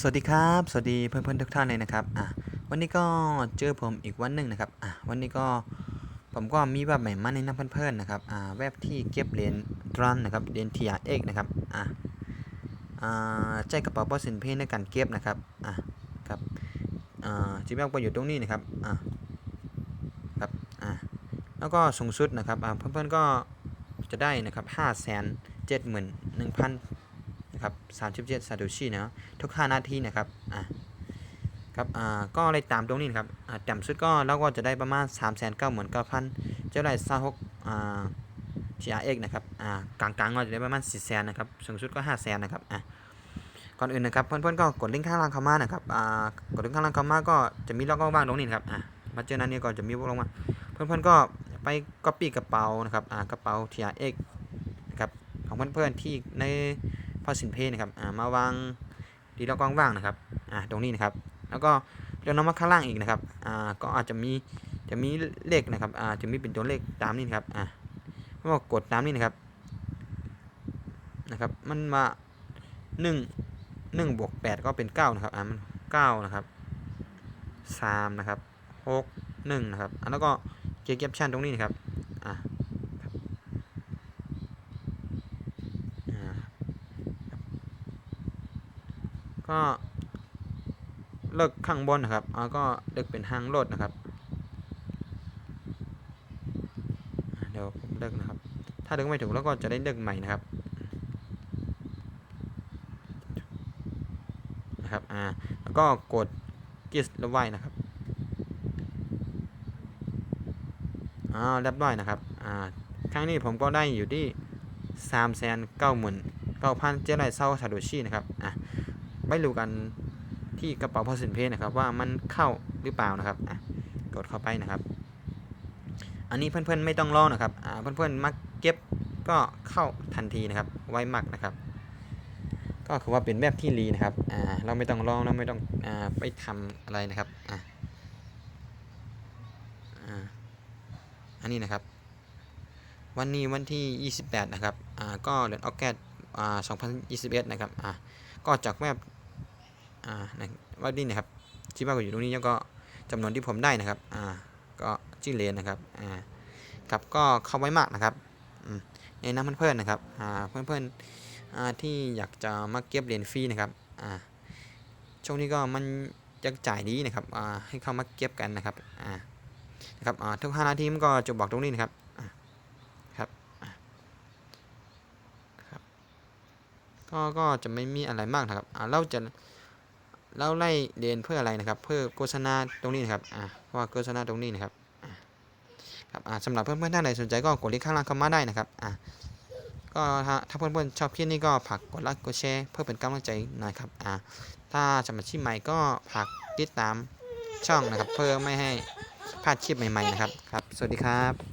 สวัสดีครับ สวัสดีเพื่อนๆทุกท่านเลยนะครับอะวันนี้ก็เจอผมอีกวันหนึ่งนะครับอะวันนี้ก็ผมก็มีแบบใหม่มาแนะนำเพื่อนๆนะครับอ่าเว็บที่เก็บเหรียญตรันนะครับเหรียญทีอาร์เอกนะครับอะอ่าใจกระเป๋าเปอร์เซ็นต์เพในการเก็บนะครับอะครับอ่าจีแบกก็อยู่ตรงนี้นะครับอะครับอะแล้วก็สูงสุดนะครับอ่าเพื่อนๆก็จะได้นะครับห้าแสนเจ็ดหมื่นหนึ่งพัน นะครับสามสิบเจ็ดซาโดชินะทุก 5 นาทีนะครับอะครับอ่าก็เลยตามตรงนี้นะครับอ่าต่ำสุดก็เราก็จะได้ประมาณ 3 9 9 9 0 0 0จะได้ซาหกอ่า TRX นะครับอ่ากลางๆก็จะได้ประมาณ4แสนนะครับสูงสุดก็5แสนนะครับอะก่อนอื่นนะครับเพื่อนๆก็กดลิงก์ข้างล่างเข้ามานะครับอ่ากดลิงก์ข้างล่างเข้ามาก็จะมีล็อกว่างตรงนี้นะครับอะมาเจอนั้นนี้ก็จะมีลงมาเพื่อนๆก็ไป copy กระเป๋านะครับอ่ากระเป๋า TRX นะครับของเพื่อนๆที่ใน พอสินเพนะครับมาวางดีล็อกว่างนะครับตรงนี้นะครับ แล้วก็เลื่อนลงมาข้างล่างอีกนะครับก็อาจจะมีจะมีเลขนะครับจะมีเป็นตัวเลขตามนี้นะครับอ่าเมื่อกดตามนี้นะครับนะครับ มันมาหนึ่งหนึ่งบวกแปดก็เป็นเก้านะครับอ่ามันเก้านะครับสามนะครับหกหนึ่งนะครับแล้วก็เกียร์แคปชั่นตรงนี้นะครับอ่าครับอ่า ก็เลิกข้างบนนะครับอ่าก็เลิกเป็นห้างรถนะครับ เดี๋ยวผมเลิกนะครับ ถ้าเลิกไม่ถูกแล้วก็จะได้เลิกใหม่นะครับ นะครับ อ่า แล้วก็กดกิสแล้วไว้นะครับอ่าเรียบร้อยนะครับ อ่า ครั้งนี้ผมก็ได้อยู่ที่สามแสนเก้าหมื่นเก้าพันเจ็ดร้อยเศร้าซาโดชินะครับ อะ ไปดูกันที่กระเป๋าพอสินเพนะครับ ว่ามันเข้าหรือเปล่านะครับกดเข้าไปนะครับ อันนี้เพื่อนๆไม่ต้องรอนะครับเพื่อนๆมักเก็บก็เข้าทันทีนะครับ ไวมักนะครับ ก็คือว่าเป็นแบบที่รีนะครับเราไม่ต้องรอเราไม่ต้องอไปทำอะไรนะครับออันนี้นะครับ วันนี้วันที่ 28 นะครับก็เดือนออกแกตอ่า2021 นะครับก็จากแวบ อ่านะว่านี่นะครับที่ว่าอยู่ตรงนี้แล้วก็จำนวนที่ผมได้นะครับอ่าก็ชื่อเลนนะครับอ่าครับก็เข้าไว้มากนะครับอืมแนะนำเพื่อนๆนะครับอ่าเพื่อนๆอ่าที่อยากจะมาเก็บเหรียญฟรีนะครับอ่าช่วงนี้ก็มันจะจ่ายดีนะครับอ่าให้เข้ามาเก็บกันนะครับอ่านะครับอ่าทุก5นาทีมันก็จะบอกตรงนี้นะครับอ่าครับครับก็ก็จะไม่มีอะไรมากนะครับอ่าเราจะ แล้วไล่เรียนเพื่ออะไรนะครับ เพื่อโฆษณาตรงนี้นะครับอ่าเพราะว่าโฆษณาตรงนี้นะครับอ่าครับอ่าสำหรับเพื่อนๆท่านใดสนใจก็กดลิงก์ข้างล่างเข้ามาได้นะครับอ่าก็ถ้าถ้าเพื่อนๆชอบคลิปนี้ก็ฝากกดไลค์กดแชร์เพื่อเป็นกำลังใจหน่อยครับอ่าถ้าสมาชิกใหม่ก็ฝากติดตามช่องนะครับ เพื่อไม่ให้พลาดคลิปใหม่ๆนะครับครับ สวัสดีครับ